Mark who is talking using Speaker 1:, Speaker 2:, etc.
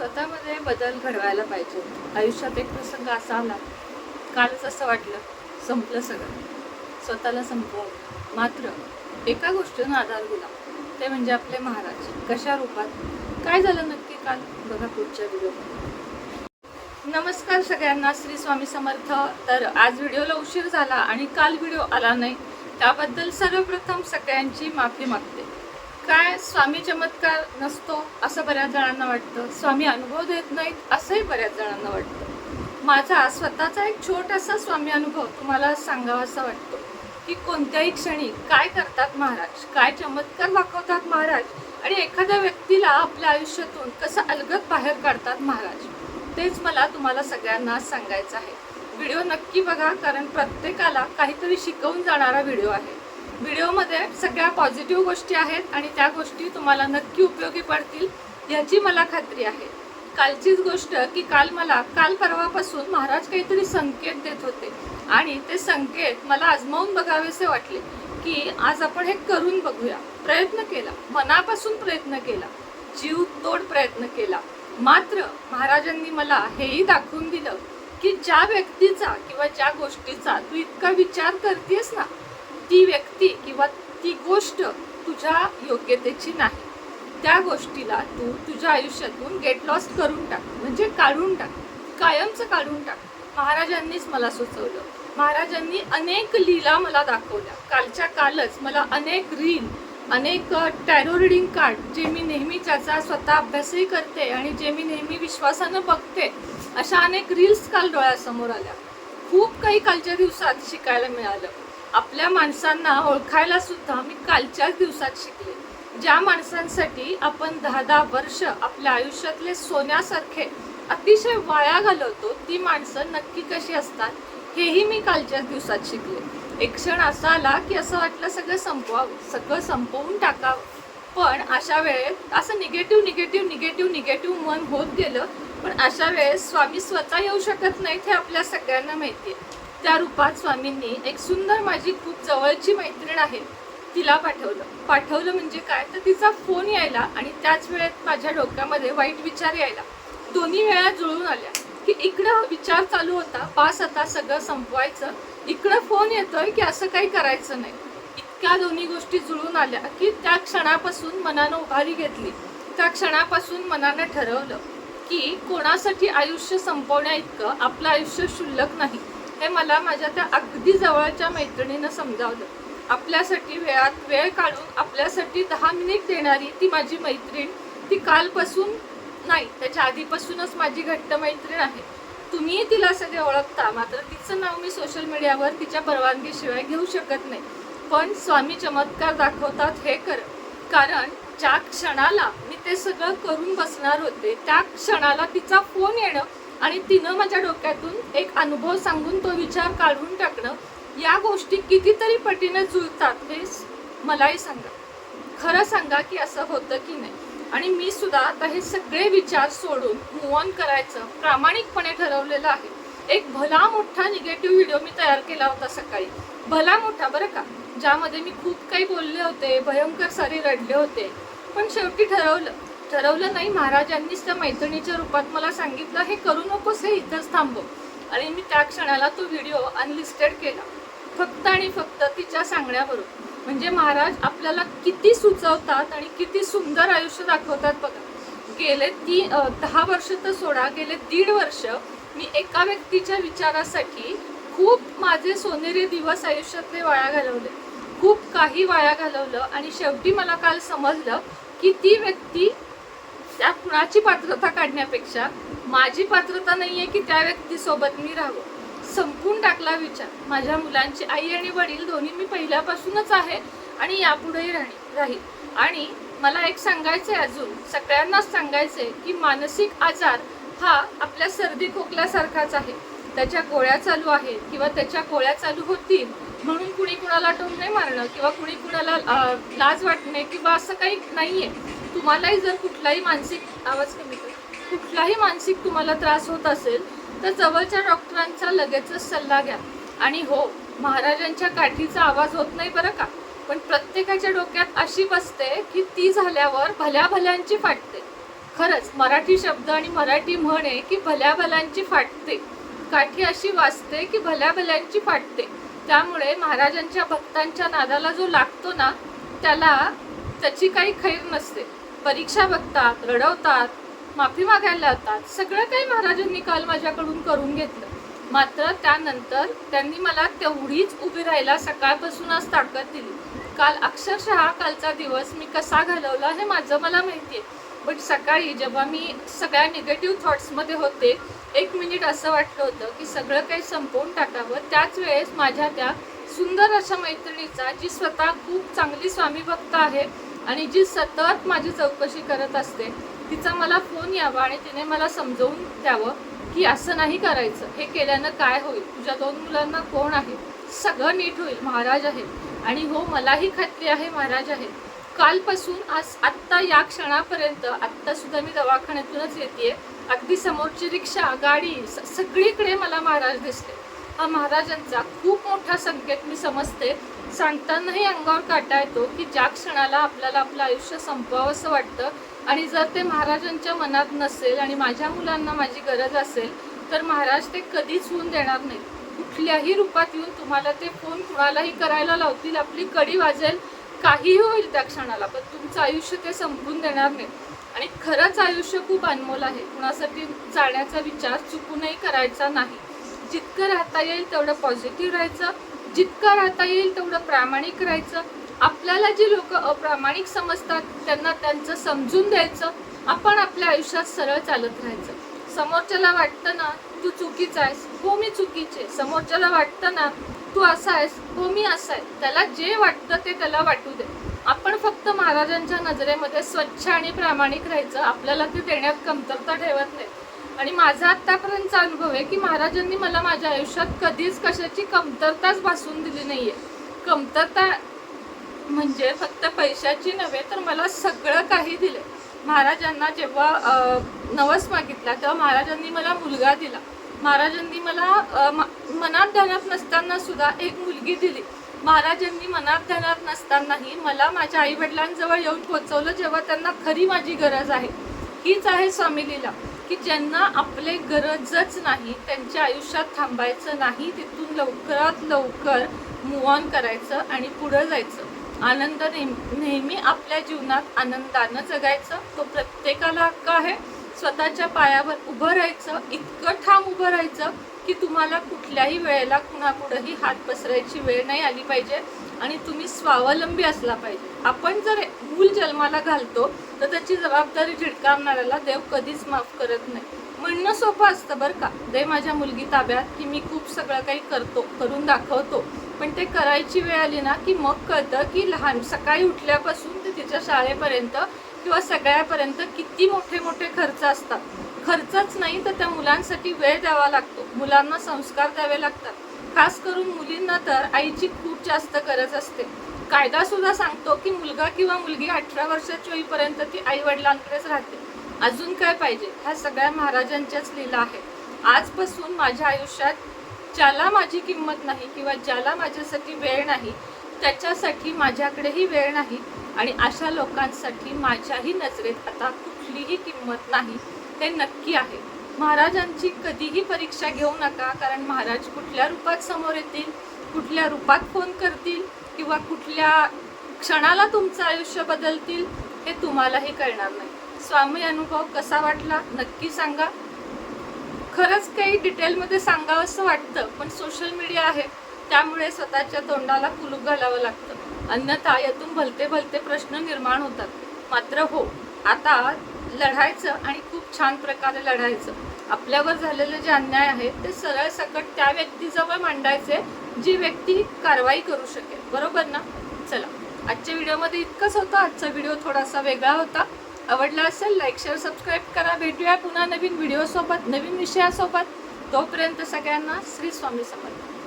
Speaker 1: स्वतःमध्ये बदल घडवायला पाहिजे. आयुष्यात एक प्रसंग असा आला. कालच असं वाटलं संपलं सगळं. स्वतःला संपवावं मात्र एका गोष्टीनं आधार दिला. ते म्हणजे आपले महाराज. कशा रूपात? काय झालं नक्की काल? बघा पुढच्या व्हिडिओमध्ये. नमस्कार सगळ्यांना श्री स्वामी समर्थ. तर आज व्हिडिओला उशीर झाला आणि काल व्हिडिओ आला नाही. त्याबद्दल सर्वप्रथम सगळ्यांची माफी मागते. काय स्वामी चमत्कार नसतो असं बऱ्याच जणांना वाटतं. स्वामी अनुभव देत नाहीत असंही बऱ्याच जणांना वाटतं. माझा स्वतःचा एक छोटासा स्वामी अनुभव तुम्हाला सांगावा असा वाटतो की कोणत्याही क्षणी काय करतात महाराज काय चमत्कार दाखवतात महाराज आणि एखाद्या व्यक्तीला आपल्या आयुष्यातून कसं अलगत बाहेर काढतात महाराज तेच मला तुम्हाला सगळ्यांना सांगायचं आहे. व्हिडिओ नक्की बघा कारण प्रत्येकाला काहीतरी शिकवून जाणारा व्हिडिओ आहे. व्हिडिओमध्ये सगळ्या पॉझिटिव्ह गोष्टी आहेत आणि त्या गोष्टी तुम्हाला नक्की उपयोगी पडतील याची मला खात्री आहे. कालचीच गोष्ट की काल मला काल परवापासून महाराज काहीतरी संकेत देत होते आणि ते संकेत मला आजमावून बघावेसे वाटले की आज आपण हे करून बघूया. प्रयत्न केला. मनापासून प्रयत्न केला. जीव तोड प्रयत्न केला. मात्र महाराजांनी मला हेही दाखवून दिलं की ज्या व्यक्तीचा किंवा ज्या गोष्टीचा तू इतका विचार करतेस ना ती व्यक्ती किंवा ती गोष्ट तुझ्या योग्यतेची नाही. त्या गोष्टीला तू तुझ्या आयुष्यातून गेट लॉस करून टाक. म्हणजे काढून टाक. कायमचं काढून टाक. महाराजांनीच मला सुचवलं. महाराजांनी अनेक लीला मला दाखवल्या. कालच्या कालच मला अनेक रील अनेक टॅरो रिडिंग कार्ड जे मी नेहमी ज्याचा स्वतः अभ्यासही करते आणि जे मी नेहमी विश्वासानं बघते अशा अनेक रील्स काल डोळ्यासमोर आल्या. खूप काही कालच्या दिवसात शिकायला मिळालं. आपल्या माणसांना ओळखायला सुद्धा मी कालच्याच दिवसात शिकले. ज्या माणसांसाठी आपण दहा दहा वर्ष आपल्या आयुष्यातले सोन्यासारखे अतिशय वाया घालवतो ती माणसं नक्की कशी असतात हेही मी कालच्याच दिवसात शिकले. एक क्षण असा आला की असं वाटलं सगळं संपवावं सगळं संपवून टाकावं. पण अशा वेळेत असं निगेटिव्ह निगेटिव्ह निगेटिव्ह निगेटिव्ह मन होत गेलं पण अशा वेळेस स्वामी स्वतः येऊ शकत नाहीत हे आपल्या सगळ्यांना माहिती आहे त्या रूपात स्वामींनी एक सुंदर माझी खूप जवळची मैत्रीण आहे तिला पाठवलं. पाठवलं म्हणजे काय? तर तिचा फोन यायला आणि त्याच वेळेत माझ्या डोक्यामध्ये वाईट विचार यायला. दोन्ही वेळा जुळून आल्या की इकडं विचार चालू होता पास आता सगळं संपवायचं. इकडं फोन येतोय की असं काही करायचं नाही. इतक्या दोन्ही गोष्टी जुळून आल्या की त्या क्षणापासून मनानं उभारी घेतली. त्या क्षणापासून मनानं ठरवलं की कोणासाठी आयुष्य संपवण्या इतकं आपलं आयुष्य शुल्लक नाही. हे मला माझ्या त्या अगदी जवळच्या मैत्रिणीनं समजावलं. आपल्यासाठी वेळात वेळ काढून आपल्यासाठी दहा मिनिट देणारी ती माझी मैत्रीण ती कालपासून नाही त्याच्या आधीपासूनच माझी घट्ट मैत्रीण आहे. तुम्ही तिला सगळे ओळखता मात्र तिचं नाव मी सोशल मीडियावर तिच्या परवानगीशिवाय घेऊ शकत नाही. पण स्वामी चमत्कार दाखवतात हे कर कारण ज्या क्षणाला मी ते सगळं करून बसणार होते त्या क्षणाला तिचा फोन येणं आणि तिनं माझ्या डोक्यातून एक अनुभव सांगून तो विचार काढून टाकणं या गोष्टी कितीतरी पटीने जुळतात हे मलाही सांगा. खरं सांगा की असं होतं की नाही. आणि मी सुद्धा आता हे सगळे विचार सोडून मूव ऑन करायचं प्रामाणिकपणे ठरवलेलं आहे. एक भला मोठा निगेटिव्ह व्हिडिओ मी तयार केला होता सकाळी. भला मोठा बरं का? ज्यामध्ये मी खूप काही बोलले होते भयंकर सारे रडले होते. पण शेवटी ठरवलं ठरवलं नाही. महाराजांनीच त्या मैत्रिणीच्या रूपात मला सांगितलं हे करू नकोस हे इथंच थांबव. आणि मी त्या क्षणाला तो व्हिडिओ अनलिस्टेड केला. फक्त आणि फक्त तिच्या सांगण्यावरून. म्हणजे महाराज आपल्याला किती सुचवतात आणि किती सुंदर आयुष्य दाखवतात बघा. गेले ती दहा वर्ष तर सोडा गेले दीड वर्ष मी एका व्यक्तीच्या विचारासाठी खूप माझे सोनेरी दिवस आयुष्यातले वाया घालवले. खूप काही वाया घालवलं आणि शेवटी मला काल समजलं की ती व्यक्ती त्या कुणाची पात्रता काढण्यापेक्षा माझी पात्रता नाही आहे की त्या व्यक्तीसोबत मी राहावं. संपून टाकला विचार. माझ्या मुलांची आई आणि वडील दोन्ही मी पहिल्यापासूनच आहे आणि यापुढेही राहणी राहील. आणि मला एक सांगायचं आहे अजून सगळ्यांनाच सांगायचं आहे की मानसिक आजार हा आपल्या सर्दी खोकल्यासारखाच आहे. त्याच्या गोळ्या चालू आहेत किंवा त्याच्या गोळ्या चालू होतील म्हणून कुणी कुणाला टोम नाही मारणं किंवा कुणी कुणाला लाज वाटणे किंवा असं काही नाही आहे तुम्हालाही जर कुठलाही मानसिक आवाज कमी कर कुठलाही मानसिक तुम्हाला त्रास होत असेल तर जवळच्या डॉक्टरांचा लगेचच सल्ला घ्या. आणि हो महाराजांच्या काठीचा आवाज होत नाही बरं का? पण प्रत्येकाच्या डोक्यात अशी बसते की ती झाल्यावर भल्या भल्यांची फाटते. खरंच मराठी शब्द आणि मराठी म्हण आहे की भल्या भल्यांची फाटते. काठी अशी वाचते की भल्या भल्यांची फाटते. त्यामुळे महाराजांच्या भक्तांच्या नादाला जो लागतो ना त्याला त्याची काही खैर नसते. परीक्षा बघतात रडवतात माफी मागायला लावतात. सगळं काही महाराजांनी काल माझ्याकडून करून घेतलं. मात्र त्यानंतर त्यांनी मला तेवढीच उभी राहायला सकाळपासूनच ताकद दिली. काल अक्षरशः कालचा दिवस मी कसा घालवला हे माझं मला माहिती आहे बट सकाळी जेव्हा मी सगळ्या निगेटिव्ह थॉट्समध्ये होते एक मिनिट असं वाटलं होतं की सगळं काही संपवून टाकावं. त्याच वेळेस माझ्या त्या सुंदर अशा मैत्रिणीचा जी स्वतः खूप चांगली स्वामी भक्त आहे आणि जी सतत माझी चौकशी करत असते तिचा मला फोन यावा आणि तिने मला समजवून द्यावं की असं नाही करायचं. हे केल्यानं काय होईल? तुझ्या दोन मुलांना कोण आहे? सगळं नीट होईल. महाराज आहे. आणि हो मलाही खात्री आहे महाराज आहे. कालपासून आज आत्ता या क्षणापर्यंत आत्तासुद्धा मी दवाखान्यातूनच येते अगदी समोरची रिक्षा गाडी स- सगळीकडे मला महाराज दिसते. हा महाराजांचा खूप मोठा संकेत मी समजते. सांगतानाही अंगावर काटा येतो की ज्या क्षणाला आपल्याला आपलं आयुष्य संपवावं असं वाटतं आणि जर ते महाराजांच्या मनात नसेल आणि माझ्या मुलांना माझी गरज असेल तर महाराज ते कधीच होऊन देणार नाही कुठल्याही रूपात येऊन तुम्हाला ते फोन कुणालाही करायला लावतील आपली कडी वाजेल काहीही होईल त्या क्षणाला पण तुमचं आयुष्य ते संपून देणार नाही आणि खरंच आयुष्य खूप अनमोल आहे. कुणासाठी जाण्याचा विचार चुकूनही करायचा नाही. जितकं राहता येईल तेवढं पॉझिटिव्ह राहायचं जितकं राहता येईल तेवढं प्रामाणिक राहायचं. आपल्याला जी लोक अप्रामाणिक समजतात त्यांना त्यांचं समजून द्यायचं आपण आपल्या आयुष्यात सरळ चालत राहायचं. समोरच्याला वाटतं ना तू चुकीचा आहेस. हो मी चुकीचे समोरच्याला वाटतं ना तू असा आहेस. हो मी असा आहे. त्याला जे वाटतं ते त्याला वाटू दे. आपण फक्त महाराजांच्या नजरेमध्ये स्वच्छ आणि प्रामाणिक राहायचं. आपल्याला ते देण्यात कमतरता ठेवत नाही. आणि माझा आतापर्यंतचा अनुभव आहे की महाराजांनी मला माझ्या आयुष्यात कधीच कशाची कमतरताच भासून दिली नाही आहे कमतरता म्हणजे फक्त पैशाची नव्हे तर मला सगळं काही दिलं महाराजांना जेव्हा नवस मागितला तेव्हा महाराजांनी मला मुलगा दिला. महाराजांनी मला म- मनात ध्यानात नसताना सुद्धा एक मुलगी दिली. महाराजांनी मनात ध्यानात नसतानाही मला माझ्या आईवडिलांजवळ येऊन पोचवलं जेव्हा त्यांना खरी माझी गरज आहे. हीच आहे स्वामी लीला. की ज्यांना आपले गरजच नाही त्यांच्या आयुष्यात थांबायचं नाही तिथून लवकरात लवकर मूव ऑन करायचं आणि पुढं जायचं. आनंद नेहमी नेहमी आपल्या जीवनात आनंदानं जगायचं. तो प्रत्येकाला हक्क आहे. स्वतःच्या पायावर उभं राहायचं. इतकं ठाम उभं राहायचं की तुम्हाला कुठल्याही वेळेला कुणापुढंही हात पसरायची वेळ नाही आली पाहिजे आणि तुम्ही स्वावलंबी असला पाहिजे. आपण जर मूल जन्माला घालतो तर त्याची जबाबदारी झिडकावणाऱ्याला देव कधीच माफ करत नाही. म्हणणं सोपं असतं बरं का. दे माझ्या मुलगी ताब्यात की मी खूप सगळं काही करतो करून दाखवतो. पण ते करायची वेळ आली ना की मग कळतं की लहान सकाळी उठल्यापासून ते तिच्या शाळेपर्यंत किंवा सगळ्यापर्यंत किती मोठे मोठे खर्च असतात. खर्चच नाही तर त्या मुलांसाठी वेळ द्यावा लागतो. मुलांना संस्कार द्यावे लागतात. खास करून मुलींना तर आईची खूप जास्त गरज असते. कायदा सुद्धा सांगतो की मुलगा किंवा मुलगी अठरा वर्षाची होईपर्यंत ती आई वडिलांकडेच राहते. अजून काय पाहिजे? ह्या सगळ्या महाराजांच्याच लीला आहेत. आजपासून माझ्या आयुष्यात ज्याला माझी किंमत नाही किंवा ज्याला माझ्यासाठी वेळ नाही त्याच्यासाठी माझ्याकडेही वेळ नाही आणि अशा लोकांसाठी माझ्याही नजरेत आता कुठलीही किंमत नाही हे नक्की आहे. महाराजांची कधीही परीक्षा घेऊ नका कारण महाराज कुठल्या रूपात समोर येतील कुठल्या रूपात फोन करतील किंवा कुठल्या क्षणाला तुमचं आयुष्य बदलतील हे तुम्हालाही कळणार नाही. स्वामी अनुभव कसा वाटला नक्की सांगा. खरंच काही डिटेलमध्ये सांगावं असं वाटतं पण सोशल मीडिया आहे त्यामुळे स्वतःच्या तोंडाला कुलूप घालावं लागतं. अन्यथा यातून भलते भलते प्रश्न निर्माण होतात. मात्र हो आता लढायचं आणि खूप छान प्रकारे लढायचं. आपल्यावर झालेले जे अन्याय आहेत ते सरळ सकट त्या व्यक्तीजवळ मांडायचे जी व्यक्ती कारवाई करू शकेल. बरोबर ना? चला. आजच्या व्हिडिओमध्ये इतकंच होतं. आजचा व्हिडिओ थोडासा वेगळा होता. आवडला असेल लाईक शेअर सबस्क्राईब करा. भेटूया पुन्हा नवीन व्हिडिओसोबत नवीन विषयासोबत. तोपर्यंत सगळ्यांना श्री स्वामी समर्थ.